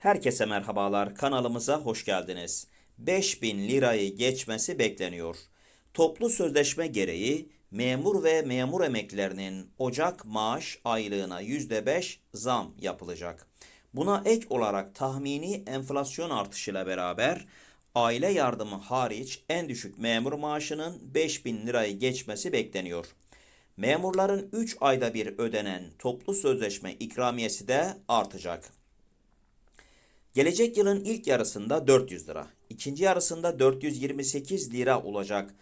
Herkese merhabalar. Kanalımıza hoş geldiniz. 5000 lirayı geçmesi bekleniyor. Toplu sözleşme gereği memur ve memur emeklilerinin Ocak maaş aylığına %5 zam yapılacak. Buna ek olarak tahmini enflasyon artışıyla beraber aile yardımı hariç en düşük memur maaşının 5000 lirayı geçmesi bekleniyor. Memurların 3 ayda bir ödenen toplu sözleşme ikramiyesi de artacak. Gelecek yılın ilk yarısında 400 lira, ikinci yarısında 428 lira olacak.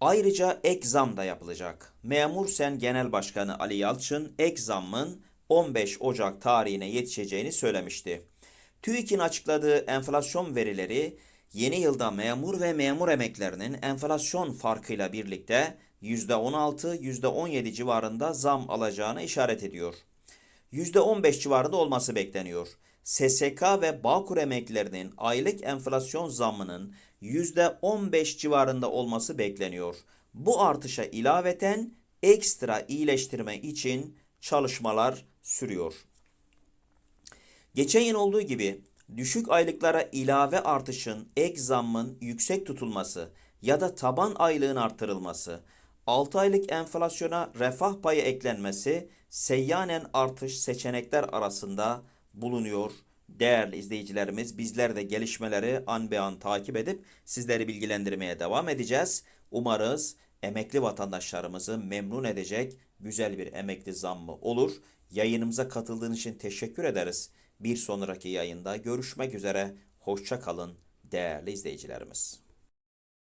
Ayrıca ek zam da yapılacak. Memur Sen Genel Başkanı Ali Yalçın ek zammın 15 Ocak tarihine yetişeceğini söylemişti. TÜİK'in açıkladığı enflasyon verileri yeni yılda memur ve memur emeklerinin enflasyon farkıyla birlikte %16-%17 civarında zam alacağını işaret ediyor. %15 civarında olması bekleniyor. SSK ve Bağkur emeklilerinin aylık enflasyon zammının %15 civarında olması bekleniyor. Bu artışa ilaveten ekstra iyileştirme için çalışmalar sürüyor. Geçen yıl olduğu gibi düşük aylıklara ilave artışın ek zammın yüksek tutulması ya da taban aylığın artırılması, 6 aylık enflasyona refah payı eklenmesi seyyanen artış seçenekler arasında bulunuyor. Değerli izleyicilerimiz bizler de gelişmeleri an be an takip edip sizleri bilgilendirmeye devam edeceğiz. Umarız emekli vatandaşlarımızı memnun edecek güzel bir emekli zammı olur. Yayınımıza katıldığınız için teşekkür ederiz. Bir sonraki yayında görüşmek üzere. Hoşça kalın değerli izleyicilerimiz.